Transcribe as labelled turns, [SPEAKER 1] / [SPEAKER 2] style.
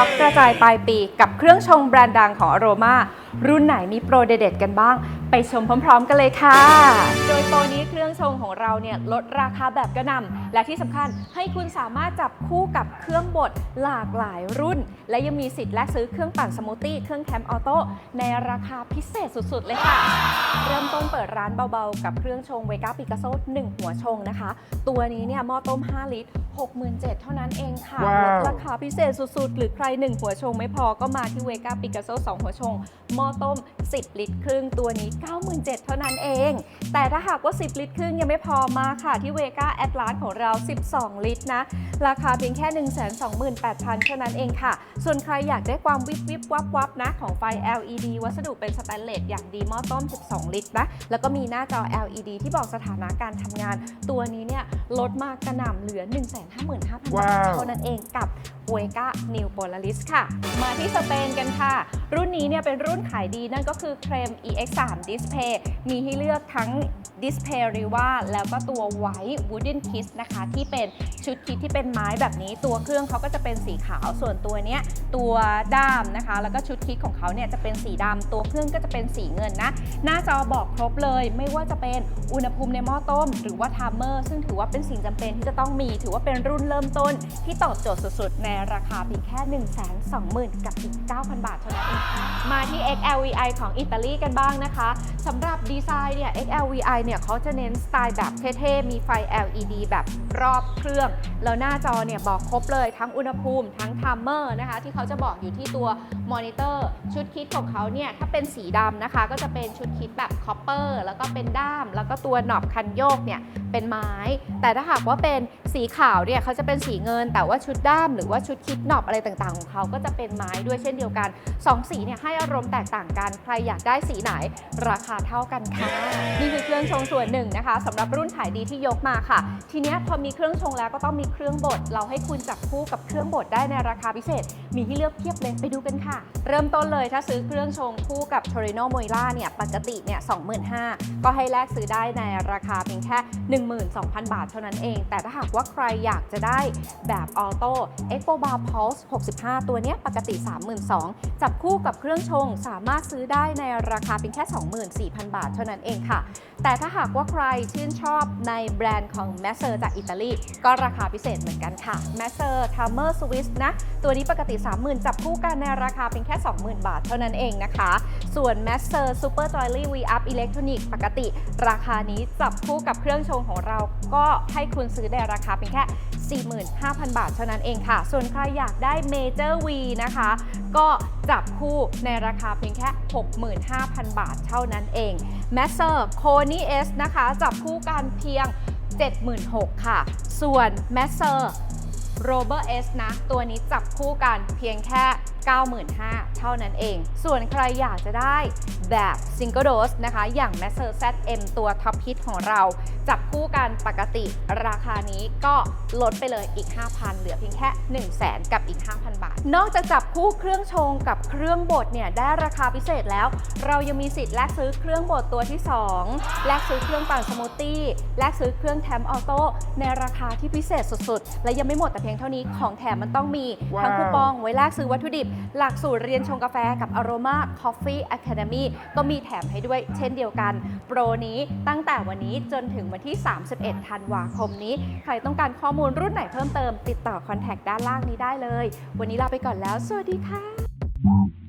[SPEAKER 1] ช็อปกระจายปลายปี กับเครื่องชงแบรนด์ดังของอโรมารุ่นไหนมีโปรเด็ดๆกันบ้าง ไปชมพร้อมๆ กันเลยค่ะ โดยโปรนี้เครื่องชงของเราเนี่ยลดราคาแบบกระหน่ำและที่สำคัญให้คุณสามารถจับคู่กับเครื่องบดหลากหลายรุ่น และยังมีสิทธิ์แลกซื้อเครื่องปั่นสมูทตี้เครื่องแคมออโต้ในราคาพิเศษสุดๆ เลยค่ะ เริ่มต้นเปิดร้านเบาๆ กับเครื่องชงเวก้าปิกัสโซ1หัวชงนะคะ ตัวนี้เนี่ยหม้อต้ม 5 ลิตร 67,000 เท่านั้นเองค่ะ
[SPEAKER 2] ว้าว
[SPEAKER 1] ลดราคาพิเศษสุดๆ หรือใคร 1 หัวชงไม่พอก็มาที่เวก้าปิกัสโซ2หัวชงหม้อต้ม 10 ลิตรครึ่งตัวนี้97,000 เท่านั้นเอง แต่ถ้าหากว่า 10 ลิตรครึ่งยังไม่พอมาค่ะที่เวก้าแอดลาสของเรา 12 ลิตรนะ ราคาเพียงแค่ 128,000 เท่านั้นเองค่ะ ส่วนใครอยากได้ความวิบวิบวับวับนะของไฟ LED วัสดุเป็นสแตนเลสอย่างดีหม้อต้ม 12 ลิตรนะ แล้วก็มีหน้าจอ LED ที่บอกสถานะการทำงาน ตัวนี้เนี่ยลดมากกระหน่ำเหลือ 155,000 บาท
[SPEAKER 2] ว้าว
[SPEAKER 1] เท่านั้นเองกับ w e g a New Polaris ค่ะ มาที่สเปนกันค่ะ รุ่นนี้เนี่ยเป็นรุ่นขายดีนั่นก็คือเครม EX3 Display มีให้เลือกทั้ง Display r i v a แล้วก็ตัว White Wooden Kiss นะคะ ที่เป็นชุดคิดที่เป็นไม้แบบนี้ ตัวเครื่องเขาก็จะเป็นสีขาว ส่วนตัวเนี้ยตัวด้ามนะคะ แล้วก็ชุดคิดของเขาเนี่ยจะเป็นสีดำตัวเครื่องก็จะเป็นสีเงินนะ หน้าจอบอกครบเลย ไม่ว่าจะเป็นอุณหภูมิในหม้อต้ม หรือว่าไทม์เมอร์ซึ่งถือว่าเป็นสิ่งจำเป็นที่จะต้องมี ถือว่าเป็นรุ่นเริ่มต้นที่ตอบโจทย์สุดๆในราคาเพียงแค่ 1 2 0 0 0 0 กับอีก 9,000 บาทเท่านั้นเองค่ะมาที่ XLVI ของอิตาลีกันบ้างนะคะสำหรับดีไซน์เนี่ย XLVI เนี่ยเขาจะเน้นสไตล์แบบเท่ๆ มีไฟ LED แบบรอบเครื่อง แล้วหน้าจอเนี่ยบอกครบเลยทั้งอุณหภูมิทั้งไทม์เมอร์นะคะ ที่เขาจะบอกอยู่ที่ตัวมอนิเตอร์ชุดคิดของเขาเนี่ยถ้าเป็นสีดำนะคะ ก็จะเป็นชุดคิดแบบคอปเปอร์แล้วก็เป็นด้าม แล้วก็ตัวหนอบคันโยกเนี่ย เป็นไม้ แต่ถ้าหากว่าเป็นสีขาวเนี่ยเขาจะเป็นสีเงิน แต่ว่าชุดด้ามหรือว่าชุดคิดหนอบอะไรต่างๆ ของเขาก็จะเป็นไม้ด้วยเช่นเดียวกันสองสีเนี่ยให้อารมณ์แตกต่างกัน ใครอยากได้สีไหนราคาเท่ากันค่ะ นี่คือเครื่องชงส่วนหนึ่งนะคะสำหรับรุ่นขายดีที่ยกมาค่ะ ทีนี้พอมีเครื่องชงแล้วก็ต้องมีเครื่องบดเราให้คุณจับคู่กับเครื่องบดได้ในราคาพิเศษ มีให้เลือกเพียบเลยไปดูกันค่ะ เริ่มต้นเลยถ้าซื้อเครื่องชงคู่กับ Torino m o i l a เนี่ยปกติเนี่ย25,000ก็ให้แลกซื้อได้ในราคาเพียงแค่12,000 บาทเท่านั้นเอง แต่ถ้าหากว่าใครอยากจะได้แบบออโต้ Expo Bar Pulse 65 ตัวนี้ปกติ 32,000 จับคู่กับเครื่องชงสามารถซื้อได้ในราคาเพียงแค่ 24,000 บาทเท่านั้นเองค่ะ แต่ถ้าหากว่าใครชื่นชอบในแบรนด์ของ m a s s e r จากอิตาลี ก็ราคาพิเศษเหมือนกันค่ะ m a s s e r t a m e r Swiss นะ ตัวนี้ปกติ 30,000 จับคู่กันในราคาเป็นแค่ 20,000 บาทเท่านั้นเองนะคะ ส่วน m a s s e r Super Joyly V Up Electronic ปกติ ราคานี้จับคู่กับเครื่องชงของเราก็ให้คุณซื้อในราคาเป็นแค่ 45,000 บาทเท่านั้นเองค่ะ ส่วนใครอยากได้ Major V นะคะ ก็จับคู่ในราคาเพียงแค่ 65,000 บาทเท่านั้นเอง m a s s e r c o n y S นะคะ จับคู่กันเพียง 76,000ค่ะ ส่วน m a s s e r r o b e r S นะ ตัวนี้จับคู่กันเพียงแค่ 95,000 เท่านั้นเอง ส่วนใครอยากจะได้แบบ Single Dose นะคะ อย่าง m a s s e r ZM ตัวท็อปฮิตของเราจับคู่กันปกติราคานี้ก็ลดไปเลยอีก 5,000 เหลือเพียงแค่ 100,000กับอีก 5,000 บาท นอกจากจับคู่เครื่องชงกับเครื่องบดเนี่ยได้ราคาพิเศษแล้ว เรายังมีสิทธิ์แลกซื้อเครื่องบดตัวที่ 2 แลกซื้อเครื่องปั่นสมูทตี้แลกซื้อเครื่องแถมออโต้ในราคาที่พิเศษสุดๆ และยังไม่หมดแต่เพียงเท่านี้ของแถมมันต้องมีทั้งคูปองไว้แลกซื้อวัตถุดิบ หลักสูตรเรียนชงกาแฟกับ Aroma Coffee Academy ก็มีแถมให้ด้วยเช่นเดียวกัน โปรนี้ตั้งแต่วันนี้จนถึงวันวันที่ 31 ธันวาคมนี้ ใครต้องการข้อมูลรุ่นไหนเพิ่มเติม ติดต่อคอนแทคด้านล่างนี้ได้เลย วันนี้ลาไปก่อนแล้ว สวัสดีค่ะ